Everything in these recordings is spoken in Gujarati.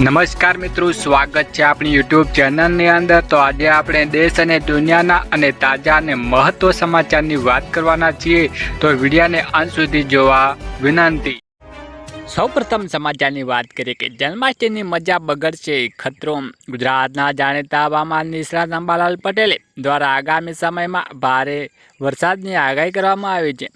નમસ્કાર મિત્રો, સ્વાગત છે આપણી યુટ્યુબ ચેનલની અંદર. તો આજે આપણે દેશ અને દુનિયાના અને તાજા અને મહત્વ સમાચારની વાત કરવાના છીએ. તો વિડીયાને અંત સુધી જોવા વિનંતી. સૌપ્રથમ સમાચારની વાત કરીએ કે જન્માષ્ટમીની મજા બગડશે ખતરો. ગુજરાતના જાણીતા હવામાન નિષ્ણાત અંબાલાલ પટેલે દ્વારા આગામી સમયમાં ભારે વરસાદની આગાહી કરવામાં આવી છે.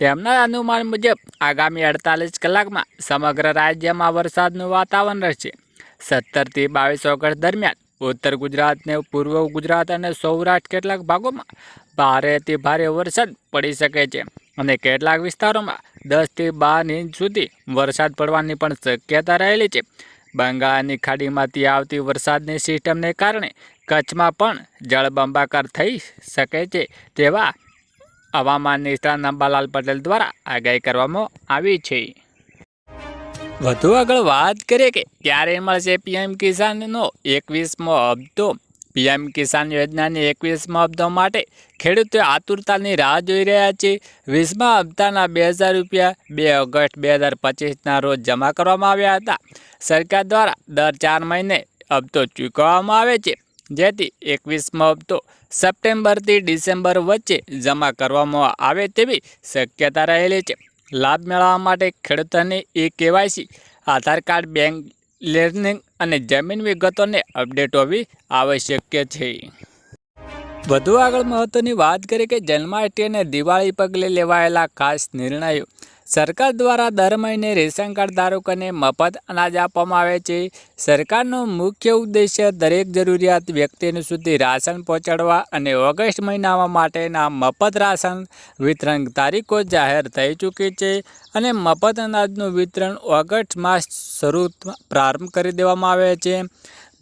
તેમના અનુમાન મુજબ, આગામી અડતાલીસ કલાકમાં સમગ્ર રાજ્યમાં વરસાદનું વાતાવરણ રહેશે. સત્તરથી બાવીસ ઓગસ્ટ દરમિયાન ઉત્તર ગુજરાતને પૂર્વ ગુજરાત અને સૌરાષ્ટ્ર કેટલાક ભાગોમાં ભારેથી ભારે વરસાદ પડી શકે છે અને કેટલાક વિસ્તારોમાં દસથી બાર ઇંચ સુધી વરસાદ પડવાની પણ શક્યતા રહેલી છે. બંગાળની ખાડીમાંથી આવતી વરસાદની સિસ્ટમને કારણે કચ્છમાં પણ જળબંબાકાર થઈ શકે છે તેવા હવામાન નિષ્ણાત અંબાલાલ પટેલ દ્વારા આગાહી કરવામાં આવી છે. વધુ આગળ વાત કરીએ કે ક્યારે મળશે પીએમ કિસાનનો એકવીસમો હપ્તો? પીએમ કિસાન યોજનાની એકવીસમો હપ્તો માટે ખેડૂતો આતુરતાની રાહ જોઈ રહ્યા છે. વીસમા હપ્તાના બે હજાર રૂપિયા બે ઓગસ્ટ બે હજાર પચીસના રોજ જમા કરવામાં આવ્યા હતા. સરકાર દ્વારા દર ચાર મહિને હપ્તો ચૂકવવામાં આવે છે. જેથી એકવીસમો હપ્તો સપ્ટેમ્બરથી ડિસેમ્બર વચ્ચે જમા કરવામાં આવે તેવી શક્યતા રહેલી છે. લાભ મેળવવા માટે ખેડૂતોની e KYC, Aadhaar card, bank learning અને જમીન વિગતોને અપડેટ હોવી આવશ્યક છે. વધુ આગળ મહત્વની વાત કરીએ કે જન્માષ્ટમી અને દિવાળી પગલે લેવાયેલા ખાસ નિર્ણયો સરકાર દ્વારા દર મહિને રેશન કાર્ડ ધારકોને મફત અનાજ આપવામાં આવે છે. સરકારનો મુખ્ય ઉદ્દેશ્ય દરેક જરૂરિયાત વ્યક્તિને સુધી રાશન પહોંચાડવા અને ઓગસ્ટ મહિનામાં માટેના મફત રાશન વિતરણ તારીખો જાહેર થઈ ચૂકી છે અને મફત અનાજનું વિતરણ ઓગસ્ટ માસ શરૂ પ્રારંભ કરી દેવામાં આવે છે.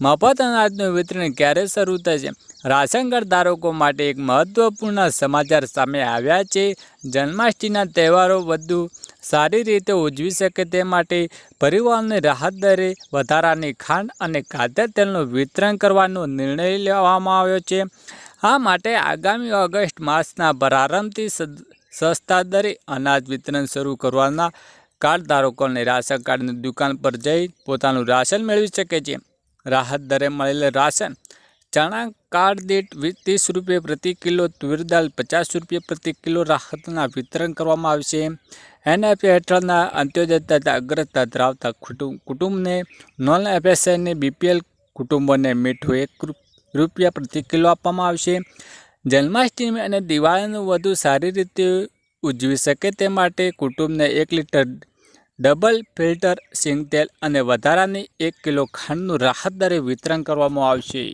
મફત અનાજનું વિતરણ ક્યારે શરૂ થશે? રાશન કાર્ડ ધારકો માટે એક મહત્વપૂર્ણ સમાચાર સામે આવ્યા છે. જન્માષ્ટમીના તહેવારો વધુ સારી રીતે ઉજવી શકે તે માટે પરિવારને રાહત દરે વધારાની ખાંડ અને ખાદ્ય તેલનું વિતરણ કરવાનો નિર્ણય લેવામાં આવ્યો છે. આ માટે આગામી ઓગસ્ટ માસના પ્રારંભથી સસ્તા દરે અનાજ વિતરણ શરૂ કરવાના કાર્ડ ધારકોને રાશન કાર્ડની દુકાન પર જઈ પોતાનું રાશન મેળવી શકે છે. રાહત દરે મળેલ રાશન ચણા કાર્ડ દીઠ ત્રીસ રૂપિયા પ્રતિ કિલો તુવેર દાલ પચાસ રૂપિયા પ્રતિ કિલો રાહતના વિતરણ કરવામાં આવશે એનએફએ હેઠળના અંત્યોદય અગ્રતા ધરાવતા કુટુંબ કુટુંબને નોન એફએસઆઈને બીપીએલ કુટુંબોને મીઠું એક રૂપિયા પ્રતિ કિલો આપવામાં આવશે. જન્માષ્ટમી અને દિવાળીનું વધુ સારી રીતે ઉજવી શકે તે માટે કુટુંબને એક લીટર ડબલ ફિલ્ટર સિંગ તેલ અને વધારાની એક કિલો ખાંડનું રાહત દરે વિતરણ કરવામાં આવશે.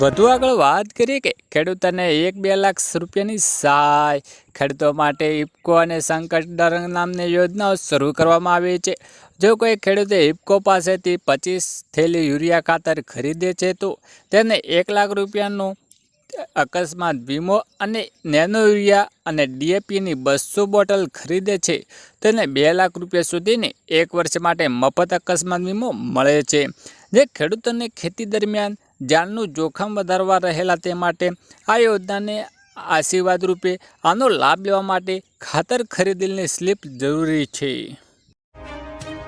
વધુ આગળ વાત કરીએ કે ખેડૂતોને એક બે લાખ રૂપિયાની સહાય ખેડૂતો માટે ઇફકો અને સંકટ દર નામની યોજનાઓ શરૂ કરવામાં આવી છે. જો કોઈ ખેડૂતે ઇફકો પાસેથી પચીસ થેલી યુરિયા ખાતર ખરીદે છે, તો તેને એક લાખ રૂપિયાનું અકસ્માત વીમો અને નેનો યુરિયા અને ડીએપીની બસો બોટલ ખરીદે છે. તેને બે લાખ રૂપિયા સુધીની એક વર્ષ માટે મફત અકસ્માત વીમો મળે છે. જે ખેડૂતોને ખેતી દરમિયાન જાનનું જોખમ વધારવા રહેલા તે માટે આ યોજનાને આશીર્વાદ રૂપે આનો લાભ લેવા માટે ખાતર ખરીદેલની સ્લીપ જરૂરી છે.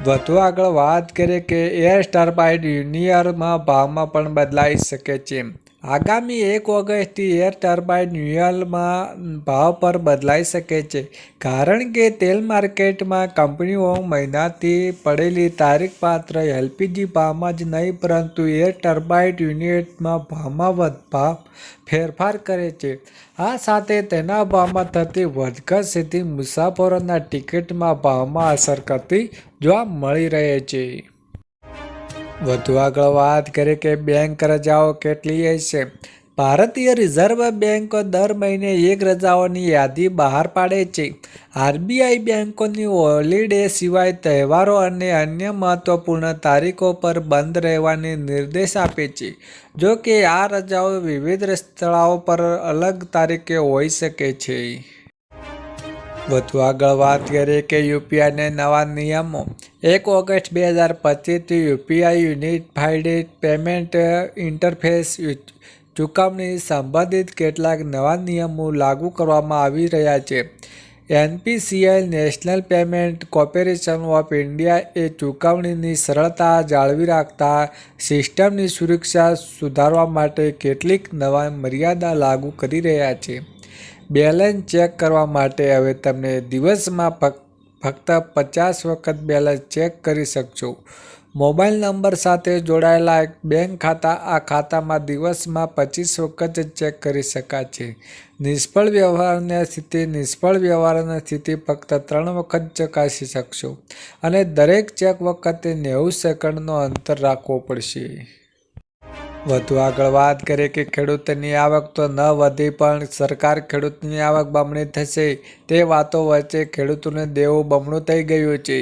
વધુ આગળ વાત કરીએ કે એર સ્ટાર પાઇડ યુનિયરમાં ભાવમાં પણ બદલાઈ શકે છે. આગામી એક ઓગસ્ટથી એર ટર્બાઇન ન્યુઅલમાં ભાવ પર બદલાઈ શકે છે. કારણ કે તેલ માર્કેટમાં કંપનીઓ મહિનાથી પડેલી તારીખ પાત્ર એલપીજી ભાવમાં જ નહીં, પરંતુ એર ટર્બાઇન યુનિટમાં ભાવમાં ભાવ ફેરફાર કરે છે. આ સાથે તેના ભાવમાં થતી વધઘટ સીધી મુસાફરોના ટિકિટમાં ભાવમાં અસર કરતી જોવા મળી રહે છે. વધુ આગળ વાત કરીએ કે બેંક રજાઓ કેટલી હશે. ભારતીય રિઝર્વ બેંક દર મહિને એક રજાઓની યાદી બહાર પાડે છે. આરબીઆઈ બેંકોની હોલિડે સિવાય તહેવારો અને અન્ય મહત્વપૂર્ણ તારીખો પર બંધ રહેવાની નિર્દેશ આપે છે. જો કે આ રજાઓ વિવિધ સ્થળો પર અલગ તારીખે હોઈ શકે છે. વધુ આગળ વાત કરીએ કે યુપીઆઈને નવા નિયમો. એક ઓગસ્ટ બે હજાર પચીસથી યુપીઆઈ યુનિફાઈડ પેમેન્ટ ઇન્ટરફેસ ચૂકવણી સંબંધિત કેટલાક નવા નિયમો લાગુ કરવામાં આવી રહ્યા છે. NPCI national payment corporation of India એ ચૂકવણીની સરળતા જાળવી રાખતા સિસ્ટમની સુરક્ષા સુધારવા માટે કેટલીક નવા મર્યાદા લાગુ કરી રહ્યા છે. બેલેન્સ ચેક કરવા માટે હવે તમે દિવસમાં ફક્ત પચાસ વખત બેલેન્સ ચેક કરી શકશો. મોબાઈલ નંબર સાથે જોડાયેલા એક બેંક ખાતા, આ ખાતામાં દિવસમાં પચીસ વખત જ ચેક કરી શકાય છે. નિષ્ફળ વ્યવહારની સ્થિતિ, નિષ્ફળ વ્યવહારની સ્થિતિ ફક્ત ત્રણ વખત ચકાસી શકશો અને દરેક ચેક વખતે નેવું સેકન્ડનો અંતર રાખવો પડશે. વધુ આગળ વાત કરીએ કે ખેડૂતની આવક તો ન વધી, પણ સરકાર ખેડૂતની આવક બમણી થશે. તે વાતો વચ્ચે ખેડૂતોને દેવું બમણું થઈ ગયું છે.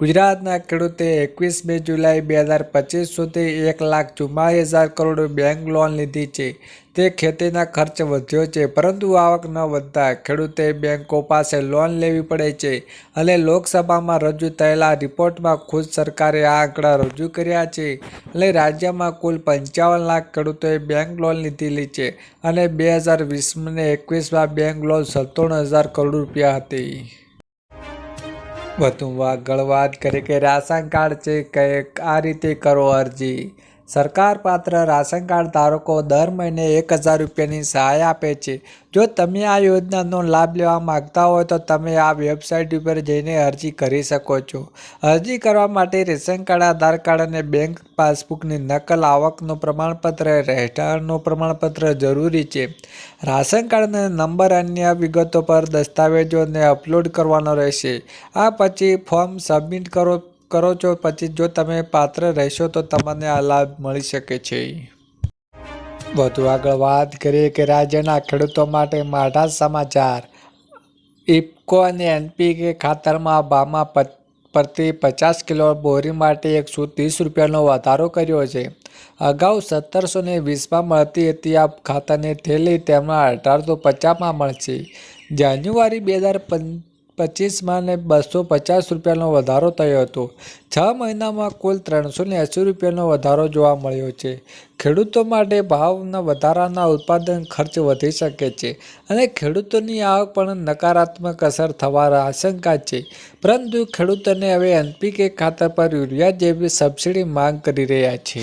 ગુજરાતના ખેડૂતે એકવીસ બે જુલાઈ બે હજાર પચીસ સુધી એક લાખ ચુમ્માળીસ હજાર કરોડ બેંક લોન લીધી છે. તે ખેતીના ખર્ચ વધ્યો છે, પરંતુ આવક ન વધતા ખેડૂતે બેંકો પાસે લોન લેવી પડે છે. અને લોકસભામાં રજૂ થયેલા રિપોર્ટમાં ખુદ સરકારે આ આંકડા રજૂ કર્યા છે. અને રાજ્યમાં કુલ પંચાવન લાખ ખેડૂતોએ બેંક લોન લીધેલી છે અને બે હજાર વીસને એકવીસમાં બેંક લોન સત્તાણું હજાર કરોડ રૂપિયા હતી. વધુ આગળ વાત કરીએ કે રાશન કાર્ડ છે કે આ રીતે કરો અરજી? સરકાર પાત્ર રાશન કાર્ડ ધારકો દર મહિને એક હજાર રૂપિયાની સહાય આપે છે. જો તમે આ યોજનાનો લાભ લેવા માગતા હોય તો તમે આ વેબસાઇટ ઉપર જઈને અરજી કરી શકો છો. અરજી કરવા માટે રેશન કાર્ડ, આધાર કાર્ડ અને બેંક પાસબુકની નકલ, આવકનું પ્રમાણપત્ર, રહેઠાણનું પ્રમાણપત્ર જરૂરી છે. રાશન કાર્ડના નંબર અન્ય વિગતો પર દસ્તાવેજોને અપલોડ કરવાનો રહેશે. આ પછી ફોર્મ સબમિટ કરો કરો છો? પછી જો તમે પાત્ર રહેશો તો તમને આ લાભ મળી શકે છે. વધુ આગળ વાત કરીએ કે રાજ્યના ખેડૂતો માટે માઢા સમાચાર. ઇફકો અને એનપીકે ખાતરમાં ભાવમાં પ્રતિ પચાસ કિલો બોરી માટે એકસો ત્રીસ રૂપિયાનો વધારો કર્યો છે. અગાઉ સત્તરસો ને વીસમાં મળતી હતી આ ખાતાની થેલી તેમાં અઢારસો પચાસમાં મળશે. જાન્યુઆરી બે હજાર પચીસમાં ને બસો પચાસ રૂપિયાનો વધારો થયો હતો. છ મહિનામાં કુલ ત્રણસો ને એંસી રૂપિયાનો વધારો જોવા મળ્યો છે. ખેડૂતો માટે ભાવના વધારાના ઉત્પાદન ખર્ચ વધી શકે છે અને ખેડૂતોની આવક પણ નકારાત્મક અસર થવાની આશંકા છે. પરંતુ ખેડૂતોને હવે એનપીકે ખાતર પર યુરિયા જેવી સબસિડી માંગ કરી રહ્યા છે.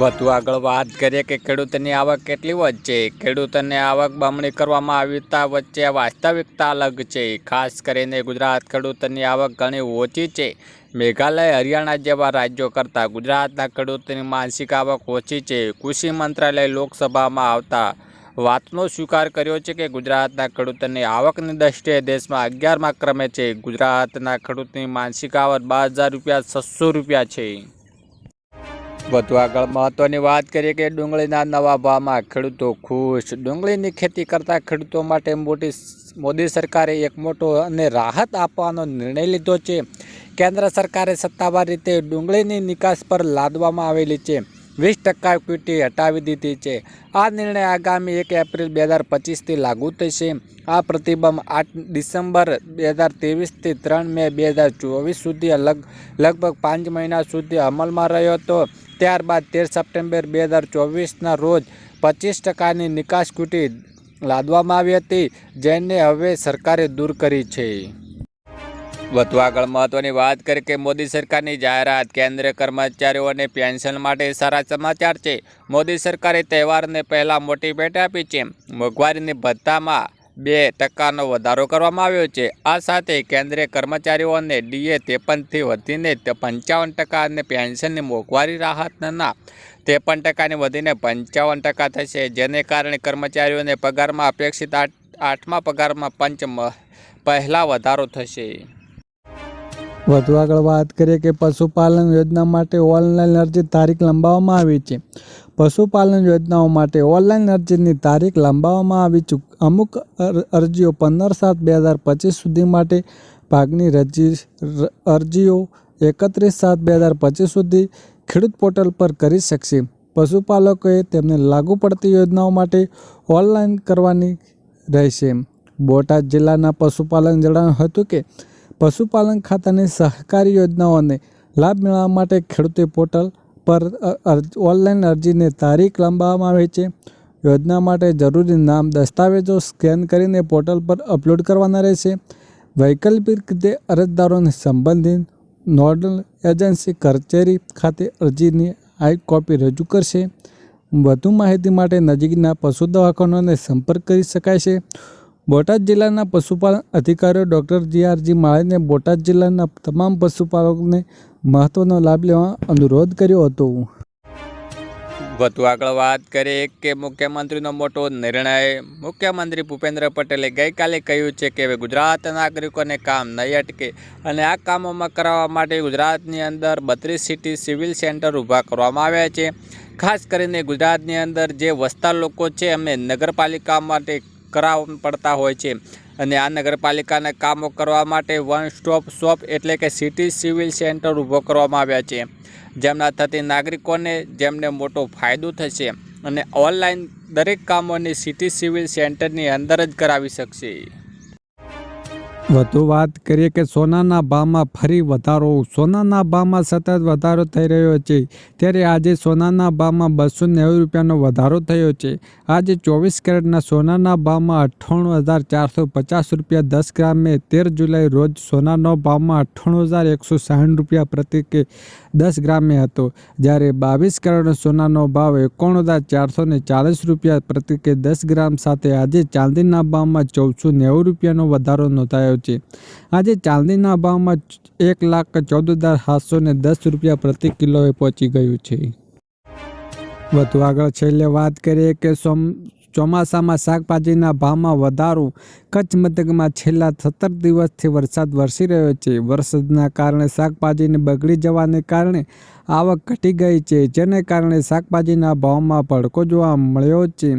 વધુ આગળ વાત કરીએ કે ખેડૂતની આવક કેટલી વધશે ખેડૂતોની આવક બમણી કરવામાં આવતા વચ્ચે વાસ્તવિકતા અલગ છે. ખાસ કરીને ગુજરાત ખેડૂતોની આવક ઘણી ઓછી છે. મેઘાલય, હરિયાણા જેવા રાજ્યો કરતાં ગુજરાતના ખેડૂતોની માનસિક આવક ઓછી છે. કૃષિ મંત્રાલય લોકસભામાં આવતા વાતનો સ્વીકાર કર્યો છે કે ગુજરાતના ખેડૂતોની આવકની દ્રષ્ટિએ દેશમાં અગિયારમાં ક્રમે છે. ગુજરાતના ખેડૂતની માનસિક આવક બાર હજાર રૂપિયા, છસો રૂપિયા છે. વધુ આગળ મહત્વની વાત કરીએ કે ડુંગળીના નવા ભાવમાં ખેડૂતો ખુશ. ડુંગળીની ખેતી કરતા ખેડૂતો માટે મોટી મોદી સરકારે એક મોટો અને રાહત આપવાનો નિર્ણય લીધો છે. કેન્દ્ર સરકારે સત્તાવાર રીતે ડુંગળીની નિકાસ પર લાદવામાં આવેલી છે. વીસ ટકા ઇક્વિટી હટાવી દીધી છે. આ નિર્ણય આગામી એક એપ્રિલ બે હજાર પચીસથી લાગુ થશે. આ પ્રતિબંધ આઠ ડિસેમ્બર બે હજાર ત્રેવીસથી ત્રણ મે બે હજાર ચોવીસ સુધી લગ લગભગ પાંચ મહિના સુધી અમલમાં રહ્યો હતો. ત્યારબાદ તેર સપ્ટેમ્બર બે હજાર ચોવીસના રોજ પચીસ ટકાની નિકાસ ક્વિટી લાદવામાં આવી હતી, જેને હવે સરકારે દૂર કરી છે. વધુ આગળ મહત્વની વાત કરી કે મોદી સરકારની જાહેરાત, કેન્દ્રીય કર્મચારીઓને પેન્શન માટે સારા સમાચાર છે. મોદી સરકારે તહેવારને પહેલાં મોટી ભેટ આપી છે. મોંઘવારીની ભથ્થામાં બે ટકાનો વધારો કરવામાં આવ્યો છે. આ સાથે કેન્દ્રીય કર્મચારીઓને ડીએ ત્રેપનથી વધીને પંચાવન ટકા અને પેન્શનની મોંઘવારી રાહતના ત્રેપન ટકાની વધીને પંચાવન ટકા થશે, જેને કારણે કર્મચારીઓને પગારમાં અપેક્ષિત આઠ, આઠમા પગારમાં પંચ પહેલા વધારો થશે. વધુ આગળ વાત કરીએ કે પશુપાલન યોજના માટે ઓનલાઈન અરજી તારીખ લંબાવવામાં આવી છે. પશુપાલન યોજનાઓ માટે ઓનલાઈન અરજીની તારીખ લંબાવવામાં આવી ચૂક, અમુક અરજીઓ પંદર સાત બે હજાર પચીસ સુધી માટે ભાગની રજી અરજીઓ એકત્રીસ સાત બે હજાર પચીસ સુધી ખેડૂત પોર્ટલ પર કરી શકશે. પશુપાલકોએ તેમને લાગુ પડતી યોજનાઓ માટે ઓનલાઈન કરવાની રહેશે. બોટાદ જિલ્લાના પશુપાલન જણાવ્યું હતું કે, પશુપાલન ખાતાની સહકારી યોજનાઓને લાભ મેળવવા માટે ખેડૂતે પોર્ટલ પર ઓનલાઈન અરજીની તારીખ લંબાવવામાં આવે છે. યોજના માટે જરૂરી નામ, દસ્તાવેજો સ્કેન કરીને પોર્ટલ પર અપલોડ કરવાના રહેશે. વૈકલ્પિક રીતે અરજદારોને સંબંધિત નોડલ એજન્સી કચેરી ખાતે અરજીની હાઈ કોપી રજૂ કરશે. વધુ માહિતી માટે નજીકના પશુ દવાખાનાને સંપર્ક કરી શકાય છે. બોટાદ જિલ્લાના પશુપાલન અધિકારીઓ ડૉક્ટર જીઆરજી માળીને બોટાદ જિલ્લાના તમામ પશુપાલકોને મહત્વનો લાભ લેવા અનુરોધ કર્યો હતો. વધુ આગળ વાત કરીએ કે મુખ્યમંત્રીનો મોટો નિર્ણય. મુખ્યમંત્રી ભૂપેન્દ્ર પટેલે ગઈકાલે કહ્યું છે કે હવે ગુજરાત નાગરિકોને કામ નહીં અટકે અને આ કામોમાં કરાવવા માટે ગુજરાતની અંદર બત્રીસ સિટી સિવિલ સેન્ટર ઊભા કરવામાં આવ્યા છે. ખાસ કરીને ગુજરાતની અંદર જે વસતા લોકો છે, એમને નગરપાલિકા માટે કરાવવા પડતા હોય છે. અને આ નગરપાલિકાના કામો કરવા માટે વન સ્ટોપ શોપ એટલે કે સિટી સિવિલ સેન્ટર ઊભો કરવામાં આવ્યા છે. જેમના થતી નાગરિકોને જેમને મોટો ફાયદો થશે અને ઓનલાઈન દરેક કામોની સિટી સિવિલ સેન્ટરની અંદર જ કરાવી શકશે. વધુ વાત કરીએ કે સોનાના ભાવમાં ફરી વધારો. સોનાના ભાવમાં સતત વધારો થઈ રહ્યો છે. ત્યારે આજે સોનાના ભાવમાં બસો નેવું રૂપિયાનો વધારો થયો છે. આજે ચોવીસ કેરેટના સોનાના ભાવમાં અઠ્ઠાણું હજાર ચારસો પચાસ રૂપિયા દસ ગ્રામે. તેર જુલાઈ રોજ સોનાનો ભાવમાં અઠ્ઠાણું હજાર એકસો સાઠ રૂપિયા પ્રતિ કે દસ ગ્રામે હતો. જ્યારે બાવીસ કેરેટનો સોનાનો ભાવ એકાણું હજાર ચારસો ને ચાલીસ રૂપિયા પ્રતિ કે દસ ગ્રામ સાથે આજે ચાંદીના ભાવમાં ચૌદસો નેવું રૂપિયાનો વધારો નોંધાયો છે. આજે ચાંદીના ભાવમાં એક લાખ ચૌદ હજાર સાતસો ને દસ રૂપિયા પ્રતિ કિલોએ પહોંચી ગયું છે. વધુ આગળ છેલ્લે વાત કરીએ કે સોમ, ચોમાસામાં શાકભાજીના ભાવમાં વધારો, કચ્છ મથકમાં છેલ્લા સત્તર દિવસથી વરસાદ વરસી રહ્યો છે. વરસાદના કારણે શાકભાજીને બગડી જવાને કારણે આવક ઘટી ગઈ છે, જેને કારણે શાકભાજીના ભાવમાં ભડકો જોવા મળ્યો છે.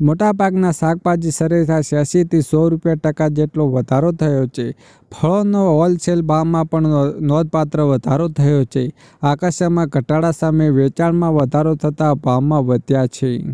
મોટાભાગના શાકભાજી સરેરાશ એંસીથી સો રૂપિયા ટકા જેટલો વધારો થયો છે. ફળોનો હોલસેલ ભાવમાં પણ નોંધપાત્ર વધારો થયો છે. આકાશમાં ઘટાડા સામે વેચાણમાં વધારો થતાં ભાવમાં વધ્યા છે.